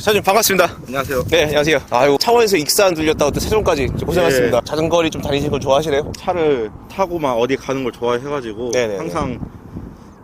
사장님 반갑습니다. 안녕하세요. 네, 안녕하세요. 아이고, 창원에서 익산 들렸다 또 세종까지 고생하셨습니다. 네. 자전거리 좀 다니시는 걸 좋아하시네요? 차를 타고 막 어디 가는 걸 좋아해가지고 네네네. 항상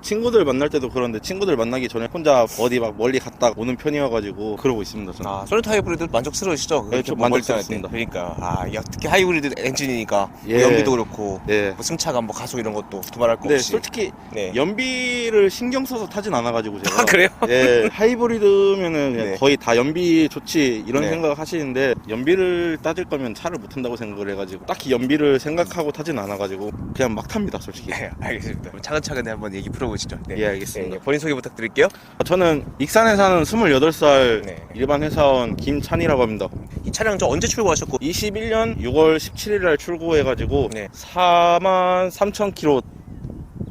친구들 만날 때도 그런데 친구들 만나기 전에 혼자 어디 막 멀리 갔다 오는 편이어가지고 그러고 있습니다. 저는. 아, 소렌토 하이브리드 만족스러우시죠? 네, 좀 만족스럽습니다. 그러니까. 아, 야, 특히 하이브리드 엔진이니까. 예. 연비도 그렇고. 네. 뭐 승차감, 뭐 가속 이런 것도 두말할 거 근데 없이. 솔직히 네. 연비를 신경 써서 타진 않아가지고 제가 아, 그래요? 예, 하이브리드면은 그냥 네. 거의 다 연비 좋지 이런 네. 생각을 하시는데 연비를 따질 거면 차를 못 탄다고 생각을 해가지고 딱히 연비를 생각하고 타진 않아가지고 그냥 막 탑니다 솔직히. 네, 알겠습니다. 그럼 차근차근히 한번 얘기 풀어 보시죠. 네. 예, 알겠습니다. 네, 네, 본인 소개 부탁드릴게요. 저는 익산에 사는 24살 네. 일반 회사원 김찬이라고 합니다. 이 차량 저 언제 출고하셨고? 21년 6월 17일 날 출고해가지고 네. 4만 3천 킬로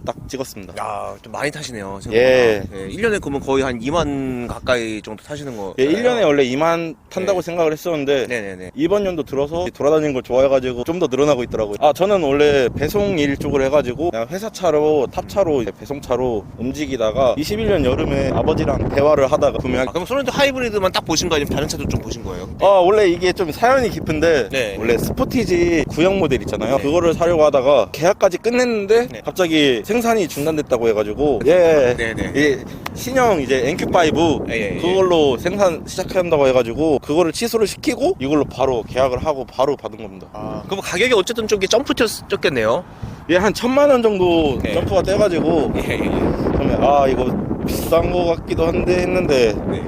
딱 찍었습니다. 야, 좀 많이 타시네요. 예. 생각보다. 예. 1년에 그러면 거의 한 2만 가까이 정도 타시는 거. 예, 1년에 원래 2만 탄다고 네. 생각을 했었는데 네네네. 이번 연도 들어서 돌아다니는 걸 좋아해가지고 좀 더 늘어나고 있더라고요. 아 저는 원래 배송 일 쪽을 해가지고 그냥 회사 차로 탑차로 이제 배송차로 움직이다가 21년 여름에 아버지랑 대화를 하다가 아, 구매하게. 그럼 소렌토 하이브리드만 딱 보신 거 아니면 다른 차도 좀 보신 거예요? 아 원래 이게 좀 사연이 깊은데 네. 원래 스포티지 구형 모델 있잖아요. 네. 그거를 사려고 하다가 계약까지 끝냈는데 네. 갑자기 생 산이 중단됐다고 해가지고 예, 네네. 이 신형 이제 NQ5 예, 예, 예. 그걸로 생산 시작한다고 해가지고 그거를 취소를 시키고 이걸로 바로 계약을 하고 바로 받은 겁니다. 아, 그럼 가격이 어쨌든 좀 이게 점프 뛰었겠네요. 예, 한 천만 원 정도 네. 점프가 떼가지고 예, 예, 예. 처음에 아 이거 비싼 거 같기도 한데 했는데 네.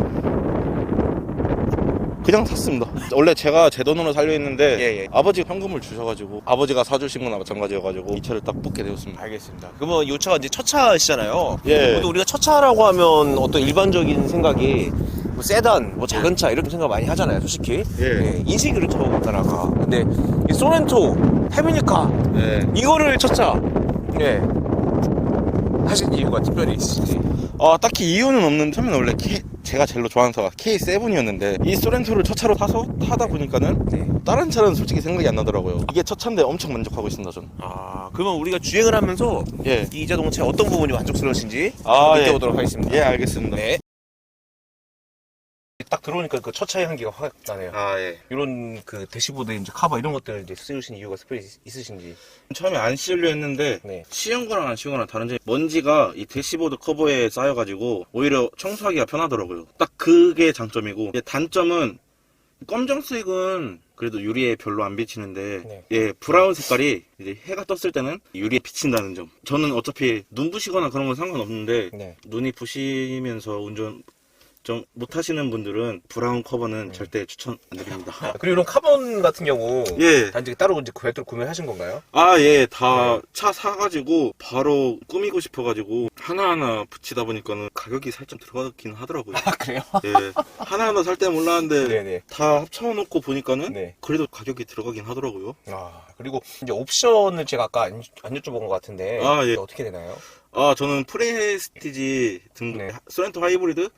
그냥 샀습니다. 원래 제가 제 돈으로 살려 했는데 예, 예. 아버지 현금을 주셔가지고 아버지가 사주신 거나 마찬가지여가지고 이 차를 딱 뽑게 되었습니다. 알겠습니다. 그러면 이 차가 이제 첫 차시잖아요. 예. 근데 우리가 첫 차라고 하면 어떤 일반적인 생각이 뭐 세단, 뭐 작은 차 이렇게 생각 많이 하잖아요, 솔직히. 예. 인식이 그렇죠, 우리나라가. 근데 이 소렌토, 페미니카 네. 이거를 첫 차. 예. 하신 이유가 특별히 있으신지. 아 딱히 이유는 없는데 처음에는 원래 제가 제일 좋아하는 차가 K7이었는데 이 소렌토를 첫 차로 타서 타다 보니까는 네. 다른 차는 솔직히 생각이 안 나더라고요. 이게 첫 차인데 엄청 만족하고 있습니다 저는. 아, 그러면 우리가 주행을 하면서 예. 이 자동차의 어떤 부분이 만족스러우신지 아, 예. 느껴보도록 하겠습니다. 예 알겠습니다. 네. 딱 들어오니까 그 첫 차의 향기가 확 나네요. 아 예. 이런 그 대시보드 이제 카바 이런 것들 이제 쓰신 이유가 있- 있으신지. 처음에 안 씌우려 했는데 네. 씌운 거랑 안 씌운 거랑 다른 점이 먼지가 이 대시보드 커버에 쌓여가지고 오히려 청소하기가 편하더라고요. 딱 그게 장점이고 단점은 검정색은 그래도 유리에 별로 안 비치는데 네. 예 브라운 색깔이 이제 해가 떴을 때는 유리에 비친다는 점. 저는 어차피 눈 부시거나 그런 건 상관없는데 네. 눈이 부시면서 운전 좀 못하시는 분들은 브라운 커버는 네. 절대 추천 안 드립니다. 그리고 이런 카본 같은 경우 예. 단지 따로 이제 별도로 구매하신 건가요? 아, 예, 다 네. 차 사가지고 바로 꾸미고 싶어가지고 하나하나 붙이다 보니까는 가격이 살짝 들어가긴 하더라고요. 아 그래요? 예. 하나하나 살 때 몰랐는데 네네. 다 합쳐놓고 보니까는 네. 그래도 가격이 들어가긴 하더라고요. 아 그리고 이제 옵션을 제가 아까 안, 안 여쭤본 것 같은데 아, 예. 어떻게 되나요? 아, 저는 프레스티지 등급, 네. 소렌토 하이브리드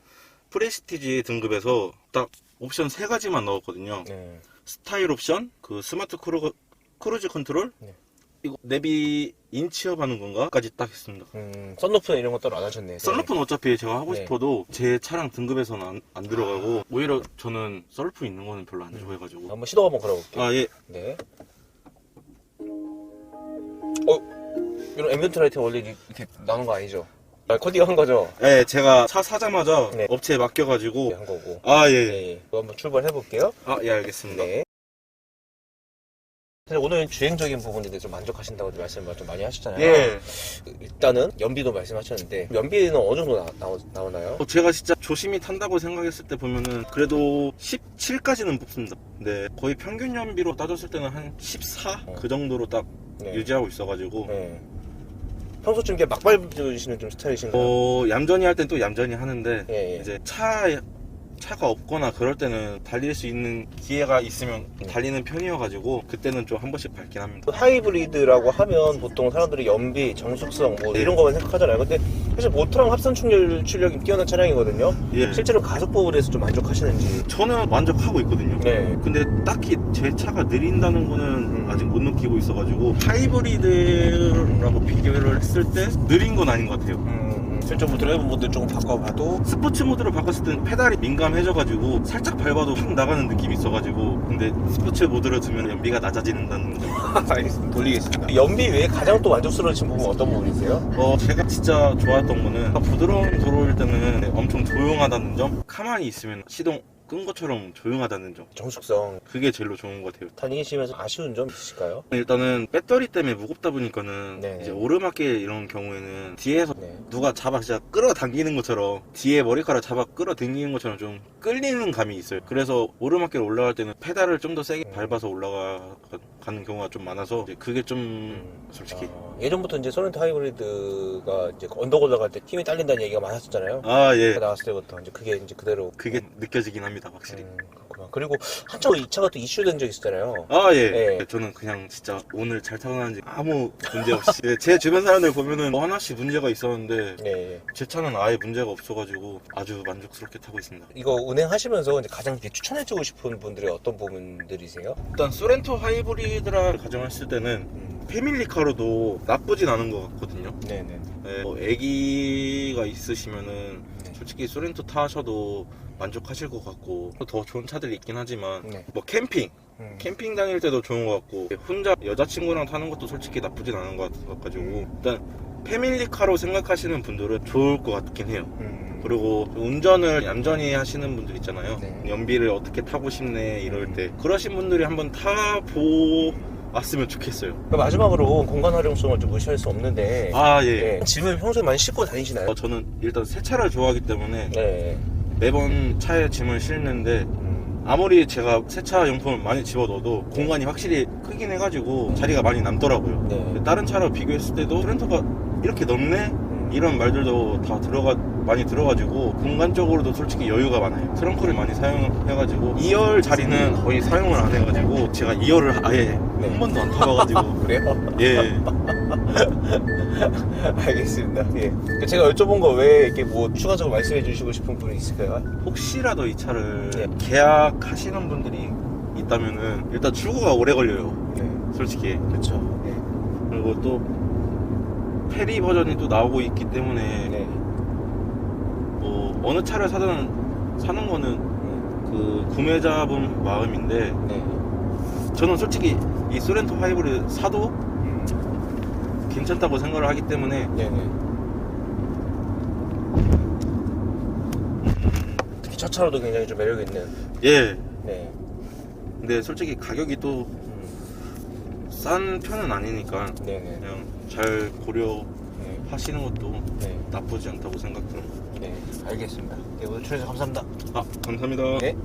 프레스티지 등급에서 딱 옵션 세 가지만 넣었거든요. 네. 스타일 옵션, 그 스마트 크루, 크루즈 컨트롤, 네. 이거 내비 인치업 하는 건가?까지 딱 했습니다. 음, 썬루프나 이런 것 따로 안 하셨네. 썰루프는 어차피 제가 하고 네. 싶어도 제 차량 등급에서는 안, 안 들어가고 오히려 저는 썰루프 있는 거는 별로 안 좋아해가지고 한번 시도 한번 걸어볼게요. 아 예 네. 어, 이런 앰비언트 라이트 원래 이렇게 나오는 거 아니죠? 아, 코디가 한 거죠? 예, 제가 차 사자마자 네. 업체에 맡겨가지고 네, 한 거고. 아 예. 네, 예. 그거 한번 출발해 볼게요. 아 예 알겠습니다. 네. 사실 오늘 주행적인 부분에 대해서 좀 만족하신다고 말씀을 좀 많이 하셨잖아요. 예. 일단은 연비도 말씀하셨는데 연비는 어느 정도 나, 나오, 나오나요? 어, 제가 진짜 조심히 탄다고 생각했을 때 보면은 그래도 17까지는 뽑습니다. 네, 거의 평균 연비로 따졌을 때는 한 14? 어. 그 정도로 딱 네. 유지하고 있어가지고 네. 평소 좀 이렇게 막 밟으시는 좀 스타일이신가요? 어 얌전히 할 땐 또 얌전히 하는데 예, 예. 이제 차 차가 없거나 그럴 때는 달릴 수 있는 기회가 있으면 음. 달리는 편이어가지고 그때는 좀 한 번씩 밟긴 합니다. 하이브리드라고 하면 보통 사람들이 연비, 정숙성 뭐 네. 이런 거만 생각하잖아요. 근데 사실 모터랑 합선 출력, 출력이 뛰어난 차량이거든요. 예. 실제로 가속 부분에서 좀 만족하시는지. 저는 만족하고 있거든요. 네. 근데 딱히 제 차가 느린다는 거는 음. 아직 못 느끼고 있어가지고 하이브리드라고 비교를 했을 때 느린 건 아닌 것 같아요. 음, 실제 뭐 드라이브 모드 조금 바꿔봐도 스포츠 모드로 바꿨을 때는 페달이 민감해져가지고 살짝 밟아도 확 나가는 느낌이 있어가지고 근데 스포츠 모드로 두면 연비가 낮아진다는 점. 알겠습니다. 돌리겠습니다. 연비 외에 가장 또 만족스러우신 부분 어떤 부분이세요? 어 제가 진짜 좋았던 거는 부드러운 도로일 때는 엄청 조용하다는 점 가만히 있으면 시동 끈 것처럼 조용하다는 점 정숙성 그게 제일로 좋은 것 같아요 다니시면서 아쉬운 점 있으실까요? 일단은 배터리 때문에 무겁다 보니까는 네. 이제 오르막길 이런 경우에는 뒤에서 네. 누가 잡아 진짜 끌어당기는 것처럼 뒤에 머리카락 잡아 끌어당기는 것처럼 좀 끌리는 감이 있어요. 그래서 오르막길 올라갈 때는 페달을 좀 더 세게 밟아서 올라가 는 경우가 좀 많아서 이제 그게 좀 솔직히 어, 예전부터 이제 소렌토 하이브리드가 이제 언덕 올라갈 때 힘이 딸린다는 얘기가 많았었잖아요. 아 예. 나왔을 때부터 이제 그게 이제 그대로 그게 느껴지긴 합니다 확실히. 음, 그렇구나. 그리고 한참 이 차가 또 이슈된 적 있었잖아요. 아 예. 네. 저는 그냥 진짜 오늘 잘 타고 나는지 아무 문제 없이 예, 제 주변 사람들 보면은 뭐 하나씩 문제가 있었는데 네. 제 차는 아예 문제가 없어가지고 아주 만족스럽게 타고 있습니다. 이거 운행하시면서 이제 가장 이렇게 추천해주고 싶은 분들이 어떤 부분들이세요? 일단 소렌토 하이브리드라 가정했을 때는 음. 패밀리카로도 나쁘진 않은 것 같거든요. 네네. 네, 뭐 애기가 있으시면은 네. 솔직히 소렌토 타셔도 만족하실 것 같고 더 좋은 차들이 있긴 하지만 네. 뭐 캠핑 음. 캠핑 다닐 때도 좋은 것 같고 혼자 여자친구랑 타는 것도 솔직히 나쁘진 않은 것 같아가지고 일단 패밀리카로 생각하시는 분들은 좋을 것 같긴 해요 음. 그리고 운전을 얌전히 하시는 분들 있잖아요 네. 연비를 어떻게 타고 싶네 이럴 때 그러신 분들이 한번 타보았으면 좋겠어요 그 마지막으로 공간 활용성을 좀 무시할 수 없는데 아 예 네. 짐을 평소에 많이 싣고 다니시나요? 어, 저는 일단 새 차를 좋아하기 때문에 네. 매번 차에 짐을 실는데 음. 아무리 제가 세차 용품을 많이 집어넣어도 공간이 확실히 크긴 해가지고 자리가 많이 남더라고요. 네. 다른 차로 비교했을 때도 트렌터가 이렇게 넓네? 이런 말들도 다 들어가 많이 들어가지고 공간적으로도 솔직히 여유가 많아요. 트렁크를 많이 사용해가지고 2열 자리는 거의 사용을 안 해가지고 제가 2열을 아예 네. 한 번도 안 타봐가지고 그래요? 예 알겠습니다. 예. 제가 여쭤본 거 외에 이렇게 뭐 추가적으로 말씀해 주시고 싶은 분이 있을까요? 혹시라도 이 차를 네. 계약하시는 분들이 있다면은 일단 출고가 오래 걸려요. 네. 솔직히 그렇죠. 네. 그리고 또 페리 버전이 또 나오고 있기 때문에 네. 뭐 어느 차를 사든 사는 거는 그 구매자분 마음인데 네. 저는 솔직히 이 소렌토 하이브를 사도 괜찮다고 생각을 하기 때문에 네네. 특히 첫 차로도 굉장히 좀 매력 있는. 예 네. 근데 솔직히 가격이 또 싼 편은 아니니까 네네. 그냥 잘 고려하시는 네. 것도 네. 나쁘지 않다고 생각 듭니다 네. 알겠습니다. 네, 오늘 출연해서 감사합니다. 아 감사합니다 네.